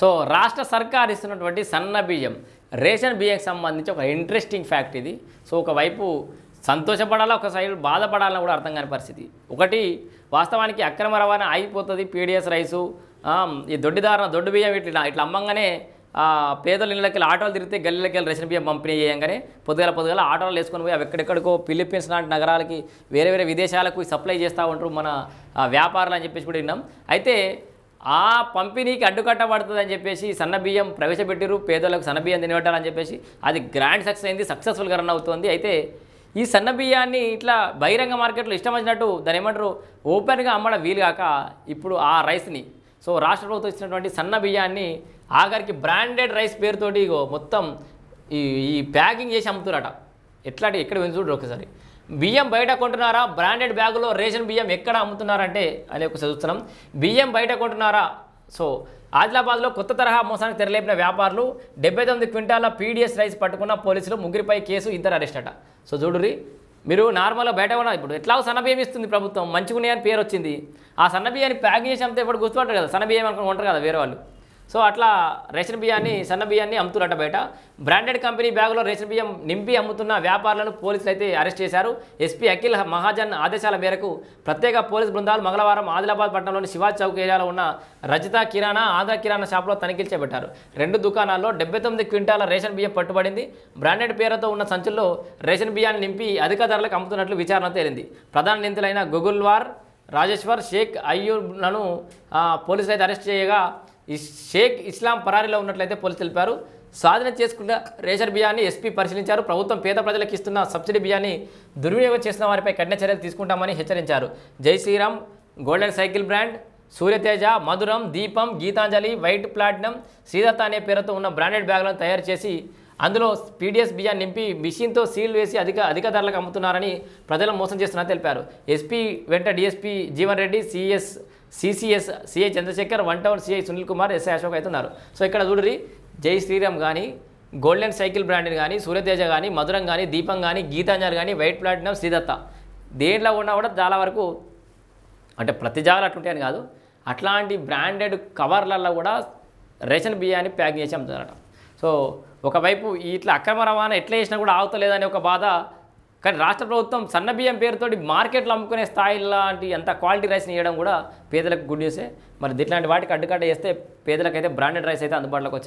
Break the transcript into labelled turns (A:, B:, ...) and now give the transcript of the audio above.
A: so రాష్ట్ర సర్కార్ ఇస్తున్నటువంటి సన్న బియ్యం రేషన్ బియ్యంకి సంబంధించి ఒక ఇంట్రెస్టింగ్ ఫ్యాక్ట్ ఇది సో ఒకవైపు సంతోషపడాలా ఒక సైడ్ బాధపడాలని కూడా అర్థం కాని పరిస్థితి ఒకటి వాస్తవానికి అక్రమ రవాణా అయిపోతుంది పీడిఎస్ రైసు ఈ దొడ్డిదారణ దొడ్డు బియ్యం ఇట్లా ఇట్లా అమ్మంగానే పేదల ఇళ్ళకి ఆటోలు తిరిగితే గల్లీలకి వెళ్ళి రేషన్ బియ్యం పంపిణీ చేయంగానే పొద్దుగల పొద్దుగల ఆటోలు వేసుకొని పోయి అవి ఎక్కడెక్కడికో ఫిలిప్పీన్స్ లాంటి నగరాలకి వేరే వేరే విదేశాలకు సప్లై చేస్తూ ఉంటారు మన వ్యాపారాలు అని చెప్పేసి కూడా విన్నాం అయితే ఆ పంపిణీకి అడ్డుకట్టబడుతుందని చెప్పేసి సన్నబియ్యం ప్రవేశపెట్టిరు పేదలకు సన్నబియ్యం తినబెట్టాలని చెప్పేసి అది గ్రాండ్ సక్సెస్ అయింది సక్సెస్ఫుల్గా రన్ అవుతుంది అయితే ఈ సన్నబియ్యాన్ని ఇట్లా బహిరంగ మార్కెట్లో ఇష్టం వచ్చినట్టు దాని ఏమంటారు ఓపెన్గా అమ్మడం వీలు కాక ఇప్పుడు ఆ రైస్ని సో రాష్ట్ర ప్రభుత్వం ఇచ్చినటువంటి సన్న బియ్యాన్ని ఆఖరికి బ్రాండెడ్ రైస్ పేరుతోటి మొత్తం ఈ ప్యాకింగ్ చేసి అమ్ముతున్నారట ఎట్లాంటి ఎక్కడ వెళ్ళి చూడరు ఒకసారి బియ్యం బయట కొంటున్నారా బ్రాండెడ్ బ్యాగులో రేషన్ బియ్యం ఎక్కడ అమ్ముతున్నారంటే అని ఒక చదువుతున్నాం బియ్యం బయట కొంటున్నారా సో ఆదిలాబాద్లో కొత్త తరహా మోసానికి తెరలేపిన వ్యాపారులు డెబ్బై తొమ్మిది క్వింటాల పీడిఎస్ రైస్ పట్టుకున్న పోలీసులు ముగ్గురిపై కేసు ఇద్దరు అరెస్ట్ అట సో చూడురి మీరు నార్మల్గా బయట కూడా ఇప్పుడు ఎట్లా సన్నబియ్యం ఇస్తుంది ప్రభుత్వం మంచిగా ఉన్నాయని పేరు వచ్చింది ఆ సన్నబియ్యాన్ని ప్యాక్ చేసి అంతా ఇప్పుడు గుర్తుపడరు కదా సన్నబియ్యం అనుకుంటారు కదా వేరే వాళ్ళు సో అట్లా రేషన్ బియ్యాన్ని సన్న బియ్యాన్ని అమ్ముతున్నట్ట బయట బ్రాండెడ్ కంపెనీ బ్యాగులో రేషన్ బియ్యం నింపి అమ్ముతున్న వ్యాపారులను పోలీసులు అయితే అరెస్ట్ చేశారు ఎస్పీ అఖిల్ మహాజన్ ఆదేశాల మేరకు ప్రత్యేక పోలీస్ బృందాలు మంగళవారం ఆదిలాబాద్ పట్టణంలోని శివాజ్ చౌక్ ఏరియాలో ఉన్న రజిత కిరాణా ఆంధ్ర కిరాణా షాప్లో తనిఖీలు చేపట్టారు రెండు దుకాణాల్లో డెబ్బై తొమ్మిది క్వింటాల రేషన్ బియ్యం పట్టుబడింది బ్రాండెడ్ పేరుతో ఉన్న సంచుల్లో రేషన్ బియ్యాన్ని నింపి అధిక ధరలకు అమ్ముతున్నట్లు విచారణ తేలింది ప్రధాన నిందితులైన గుగుల్వార్ రాజేశ్వర్ షేక్ అయ్యూబ్లను పోలీసులు అయితే అరెస్ట్ చేయగా ఈ షేక్ ఇస్లాం పరారీలో ఉన్నట్లయితే పోలీసు తెలిపారు స్వాధీనం చేసుకున్న రేషన్ బియ్యాన్ని ఎస్పీ పరిశీలించారు ప్రభుత్వం పేద ప్రజలకు ఇస్తున్న సబ్సిడీ బియ్యాన్ని దుర్వినియోగం చేసిన వారిపై కఠిన చర్యలు తీసుకుంటామని హెచ్చరించారు Jai Sriram golden cycle brand Suryateja Madhuram Deepam Gitanjali white platinum శ్రీదత్త అనే పేరుతో ఉన్న బ్రాండెడ్ బ్యాగులను తయారు చేసి అందులో పీడిఎస్ బియ్యాన్ని నింపి మిషన్తో సీల్ వేసి అధిక అధిక ధరలకు అమ్ముతున్నారని ప్రజలు మోసం చేస్తున్నారని తెలిపారు ఎస్పీ వెంట DSP Jeevan Reddy CS CCS CI Chandrasekhar one town CI Sunil Kumar SI Ashok అవుతున్నారు సో ఇక్కడ చూడరి జై శ్రీరామ్ కానీ గోల్డెన్ సైకిల్ బ్రాండ్ని కానీ సూర్యతేజ కానీ మధురం కానీ దీపం కానీ గీతాంజలి కానీ వైట్ ప్లాటినం శ్రీదత్త దేంట్లో ఉన్నా కూడా చాలా వరకు అంటే ప్రతి జాగాలు అట్లుంటాయని కాదు అట్లాంటి బ్రాండెడ్ కవర్లలో కూడా రేషన్ బియ్యాన్ని ప్యాక్ చేసి అమ్ముతున్నారట సో ఒకవైపు ఇట్లా అక్రమ రవాణా ఎట్లా చేసినా కూడా ఆగుతలేదనే ఒక బాధ కానీ రాష్ట్ర ప్రభుత్వం సన్న బియ్యం పేరుతో మార్కెట్లో అమ్ముకునే స్థాయి లాంటి అంత క్వాలిటీ రైస్ని ఇవ్వడం కూడా పేదలకు గుడ్ న్యూసే మరి ఇట్లాంటి వాటికి అడ్డుకట్ట చేస్తే పేదలకైతే బ్రాండెడ్ రైస్ అయితే అందుబాటులోకి